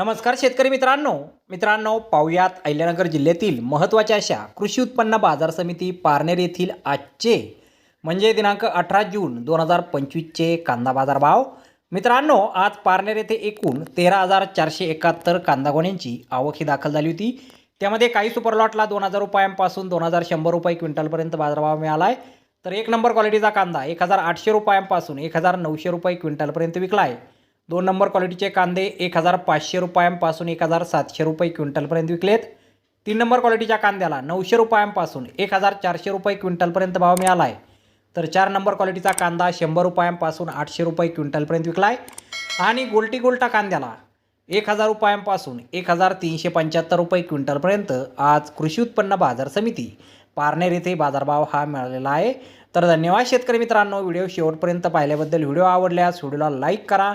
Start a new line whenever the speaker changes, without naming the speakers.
नमस्कार शेतकरी मित्रांनो. मित्रांनो पाहुयात अहिल्यानगर जिल्ह्यातील महत्त्वाच्या अशा कृषी उत्पन्न बाजार समिती पारनेर येथील आजचे म्हणजे दिनांक अठरा जून दोन हजार पंचवीसचे कांदा बाजार भाव मित्रांनो आज पारनेर येथे एकूण तेरा हजार चारशे एकाहत्तर कांदा गोण्यांची आवक ही दाखल झाली होती. त्यामध्ये काही सुपरलॉटला दोन हजार रुपयांपासून दोन हजार शंभर रुपये क्विंटलपर्यंत बाजारभाव मिळाला आहे तर एक नंबर क्वालिटीचा कांदा एक हजार आठशे रुपयांपासून एक हजार नऊशे रुपये क्विंटलपर्यंत विकला आहे दोन नंबर क्वालिटीचे कांदे एक हजार पाचशे रुपयांपासून एक हजार सातशे रुपये क्विंटलपर्यंत विकलेत. तीन नंबर क्वालिटीच्या कांद्याला नऊशे रुपयांपासून एक हजार चारशे रुपये क्विंटलपर्यंत भाव मिळाला आहे तर चार नंबर क्वालिटीचा कांदा शंभर रुपयांपासून आठशे रुपये क्विंटलपर्यंत विकला आहे आणि गोल्टी गोल्टा कांद्याला एक हजार रुपयांपासून एक हजार तीनशे पंच्याहत्तर रुपये क्विंटलपर्यंत आज कृषी उत्पन्न बाजार समिती पारनेर येथे बाजारभाव हा मिळालेला आहे. तर धन्यवाद शेतकरी मित्रांनो व्हिडिओ शेवटपर्यंत पाहिल्याबद्दल व्हिडिओ आवडल्यास व्हिडिओला लाईक करा.